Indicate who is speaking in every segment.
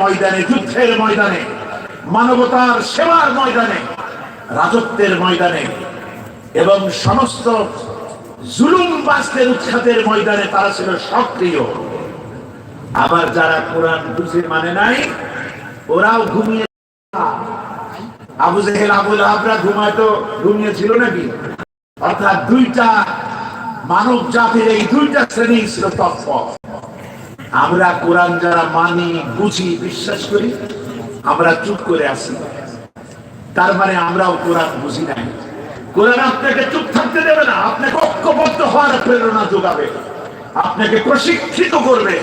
Speaker 1: ময়দানে, যুদ্ধের ময়দানে, মানবতার সেবার ময়দানে, রাজত্বের ময়দানে এবং সমস্ত জুলুম বাস্তের উৎখাতের ময়দানে তারা ছিল সক্রিয়। আবার যারা কোরআন বুঝে মানে নাই, ওরাও ঘুমিয়ে আবু জেহেল আবুল আবরা ঘুমায়তো ঘুমিয়েছিল নাকি? অর্থাৎ দুইটা মানব জাতির এই দুইটা শ্রেণি ছিল তৎপর। আমরা কোরআন যারা মানি বুঝি বিশ্বাস করি আমরা চুপ করে আছি। তার মানে আমরাও কোরআন বুঝি নাই। কোরআন আপনাকে চুপ থাকতে দেবে না আপনাকে ঐক্যবদ্ধ হওয়ার প্রেরণা যোগাবে। আপনাকে প্রশিক্ষিত করবে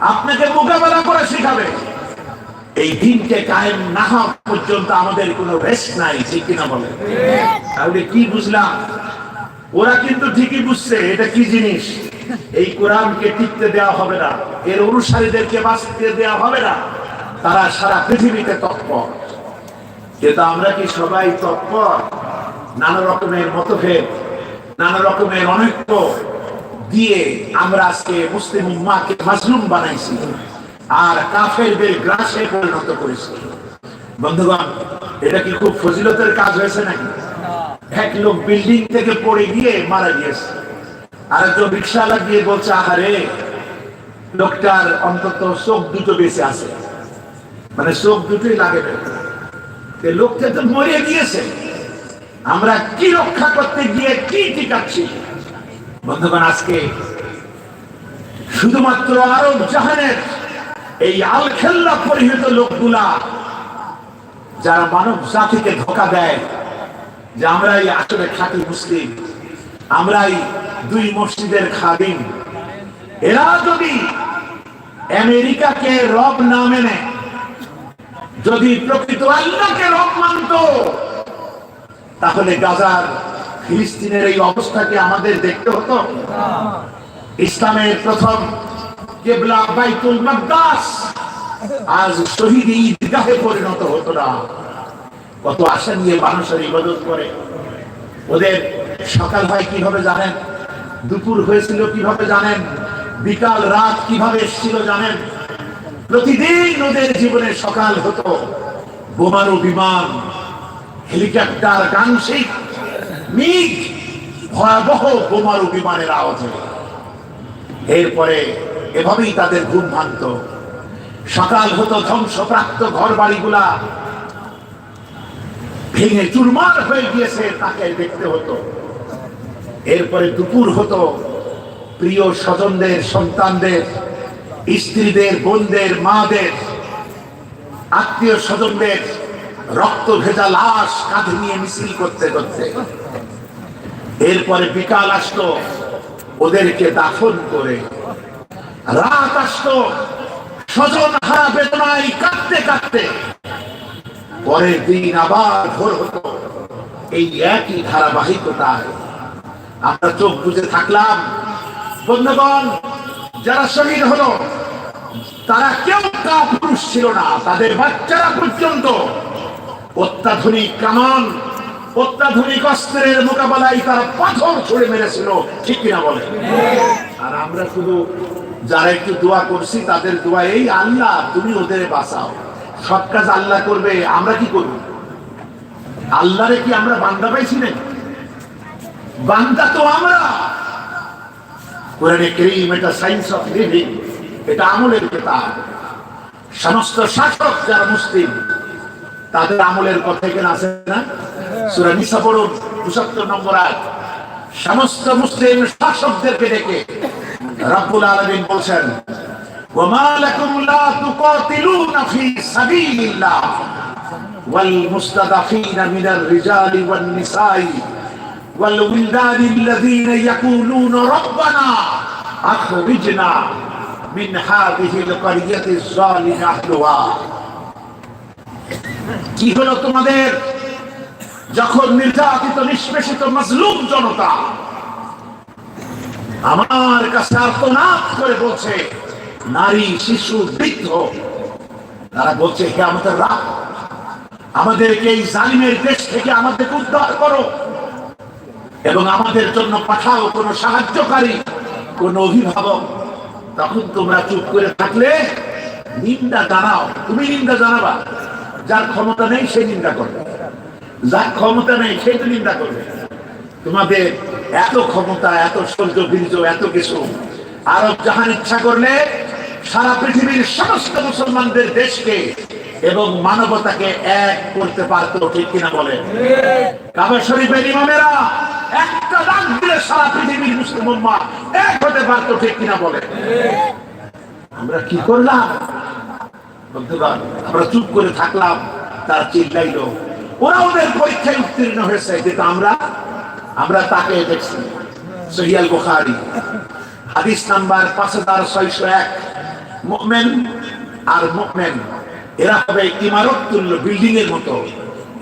Speaker 1: আপনাকে মোকাবেলা করে শিখাবে। এই দিনকে কায়েম না হওয়া পর্যন্ত আমাদের কোনো রেস্ট নাই ঠিক কিনা বলে তাহলে কি বুঝলাম? ওরা কিন্তু ঠিকই বুঝছে এটা কি জিনিস? এই কোরআনকে টিকতে দেওয়া হবে না, এর অনুসারীদেরকে বাঁচতে দেওয়া হবে না, তারা সারা পৃথিবীতে তৎপর। কিন্তু আমরা কি সবাই তৎপর? নানা রকমের মতভেদ, নানা রকমের অনৈক্য দিয়ে আমরা আজকে মুসলিম উম্মাকে মাজলুম বানাইছি আর কাফেরদের গ্রাসে পরিণত করেছি। বন্ধুগণ, এটা কি খুব ফজিলতের কাজ হয়েছে নাকি? এক লোক বিল্ডিং থেকে পড়ে গিয়ে মারা গিয়েছে। আর একজন রিক্সা লাগিয়ে বলছে, আহারে, লোকটার অন্তত চোখ দুটো বেঁচে আছে। মানে চোখ দুটোই লাগে লোকটা তো মরে গিয়েছে। আমরা কি রক্ষা করতে গিয়ে কি টিকাচ্ছি? বন্ধুগণ, আজকে শুধুমাত্র আরব জাহানের এই আল খেল্লা পরিহিত লোকগুলা যারা মানব জাতিকে ধোকা দেয়, যে আমরাই আসলে খাঁটি মুসলিম, আমরাই দুই মসজিদের খাদিম। এরা যদি আমেরিকাকে রব না মেনে, যদি প্রকৃত আল্লাহকে রব মানত, তাহলে গাজার, ফিলিস্তিনের এই অবস্থাকে আমাদের দেখতে হতো? ইসলামের প্রথম কেবলা বাইতুল মাকদাস আজ শহীদ ঈদগাহে পরিণত হতো না। কত আশা নিয়ে মানুষের ইবাদত করে। ওদের সকাল হয় কীভাবে জানেন? দুপুর হয়েছিল কীভাবে জানেন? বিকাল রাত কীভাবে এসেছিল জানেন? প্রতিদিন ওদের জীবনে সকাল হতো। বোমারু বিমান, হেলিকপ্টার গাংশিক মিগ, ভয়াবহ বোমারু বিমানের আওয়াজে। এরপরে এভাবেই তাদের ঘুম ভাঙত। সকাল হতো ধ্বংসপ্রাপ্ত ঘর বাড়িগুলা ভেঙে চুরমার হয়ে গিয়েছে তাকে দেখতে হতো। এরপরে দুপুর হতো প্রিয় স্বজনদের, সন্তানদের, স্ত্রীদের, বোনদের, মাদের, আত্মীয় স্বজনদের, রক্ত ভেজা লাশ কাঁধে নিয়ে মিছিল করতে করতে। এরপরে বিকাল আসতো ওদেরকে দাফন করে। রাত আসতো স্বজন হারা বেদনায় কাঁদতে কাঁদতে। পরের দিন আবার ভোর হতো এই একই ধারাবাহিকতায় আমরা চোখ বুঝে থাকলাম। বন্ধুগণ, যারা শহীদ হলো, তারা কেউ কা পুরুষ ছিল না। তাদের বাচ্চারা পর্যন্ত অত্যাধুনিক কামান অত্যাধুনিক অস্ত্রের মোকাবেলায় তারা পাথর ছুড়ে মেরেছিল। ঠিক কিনা বলে আর আমরা শুধু যারা একটু দোয়া করছি, তাদের দোয়া এই, আল্লাহ, তুমি ওদের বাঁচাও। সব কাজ আল্লাহ করবে, আমরা কি করব? আল্লাহরে কি আমরা বান্দা পাইছি নাকি? বান্দা তো আমরা কোরআনে করিম এটা সায়েন্স অফ লিভিং এটা আমলের কিতাব সমস্ত শাসক যারা মুসলিম তাদের আমলের কথা এখানে আছে না সুরা নিসা পড়ুন পঁচাত্তর নম্বর আয় সমস্ত মুসলিম শাসকদেরকে ডেকে রব্বুল আলমিন বলছেন وما لكم لا تقاتلون في سبيل الله والمستضعفين من الرجال والنساء والولدان الذين يقولون ربنا أخرجنا من هذه القرية الظالم أهلها কি হলো তোমাদের যখন নির্যাতিত নিষ্পেষিত মজলুম জনতা আমার কাছে আর্তনাদ করে বলছে নারী শিশু বৃদ্ধ তারা বলছে হে আমাদের রাত আমাদেরকে এই জালিমের দেশ থেকে আমাদেরকে উদ্ধার করো এবং আমাদের জন্য পাঠাও কোন সাহায্যকারী, কোন অভিভাবক। তখন তোমরা চুপ করে থাকলে নিন্দা জানাও। তুমি নিন্দা জানাবা। যার ক্ষমতা নেই, সে নিন্দা করবে। যার ক্ষমতা নেই, সে তো নিন্দা করবে। তোমাদের এত ক্ষমতা, এত সৌর্য বীর্য, এত কিছু। আরব জাহান ইচ্ছা করলে সারা পৃথিবীর সমস্ত মুসলমানদের দেশকে এবং মানবতাকে এক করতে পারতো, ঠিক কিনা বলে? কাবা শরীফের ইমামেরা একটা ডাক দিলে সারা পৃথিবীর মুসলিম উম্মাহ এক হতে পারতো ঠিক কিনা বলে। আমরা কি করলাম? বন্ধুগণ আমরা চুপ করে থাকলাম, তারা চিল্লাইলো ওরা ওদের পরীক্ষায় উত্তীর্ণ হয়েছে কিন্তু আমরা আমরা তাকে দেখছি। সহিয়াল বুখারী, হাদিস নাম্বার পাঁচ হাজার ছয়শো এক। মুভমেন আর মুভমেন এরা হবে ইমারত তুল্য বিল্ডিং এর মতো।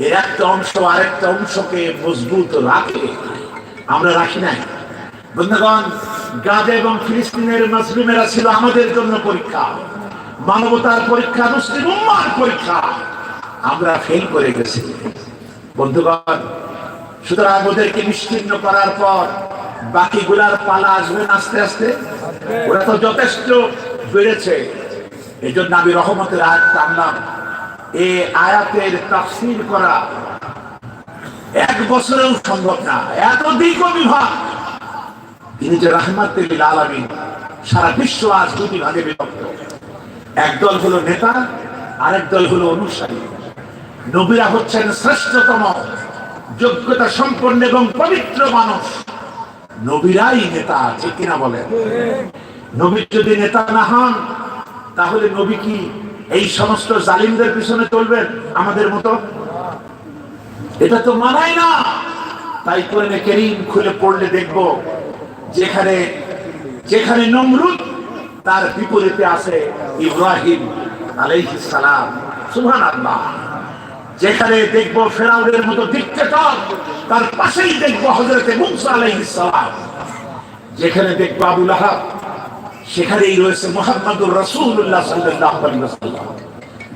Speaker 1: এর একটা অংশ আরেকটা অংশকে মজবুত রাখে। আমরা রাখি নাই। বন্ধুগণ, গাজা এবং ফিলিস্তিনের মাসলুমেরা ছিল আমাদের জন্য পরীক্ষা। মানবতার পরীক্ষা, মুসলিম উম্মার পরীক্ষা। আমরা ফেল করে গেছি। বন্ধুগণ, সুতরাং ওদেরকে নিশ্চিন্ন করার পর পালা আসবেন আস্তে আস্তে। ওরা তো যথেষ্ট বেড়েছে। এই জন্য আমি রহমতের আয়াত এ আয়াতের তাফসির করা এক বছরেও সম্ভব না, এত দীর্ঘ বিভাগ। তিনি যে রাহমাত আলামিন, সারা বিশ্ব আজ দুটি ভাগে বিভক্ত। একদল হলো নেতা, আরেক দল হলো অনুসারী। নবীরা হচ্ছেন শ্রেষ্ঠতম, যোগ্যতা সম্পন্ন এবং পবিত্র মানুষ। নবীরাই নেতা, ঠিক কিনা বলেন? নবীর যদি নেতা না হন, তাহলে নবী কি এই সমস্ত জালিমদের পিছনে চলবেন? আমাদের মতো এটা তো মানায় না। তাই কোরআনে কেরিম খুলে পড়লে দেখব যেখানে যেখানে নমরুদ, তার বিপরীতে আছে ইব্রাহিম আলাইহিস সালাম। সুবহানাল্লাহ। যেখানে দেখব ফেরাউনের মতো ডিক্টেটর, তার পাশেই দেখব হযরতে মুসা আলাইহিস সালাম। যেখানে দেখব আবুল আহাব সেখানেই রয়েছে মুহাম্মদুর রাসূলুল্লাহ সাল্লাল্লাহু আলাইহি ওয়াসাল্লাম।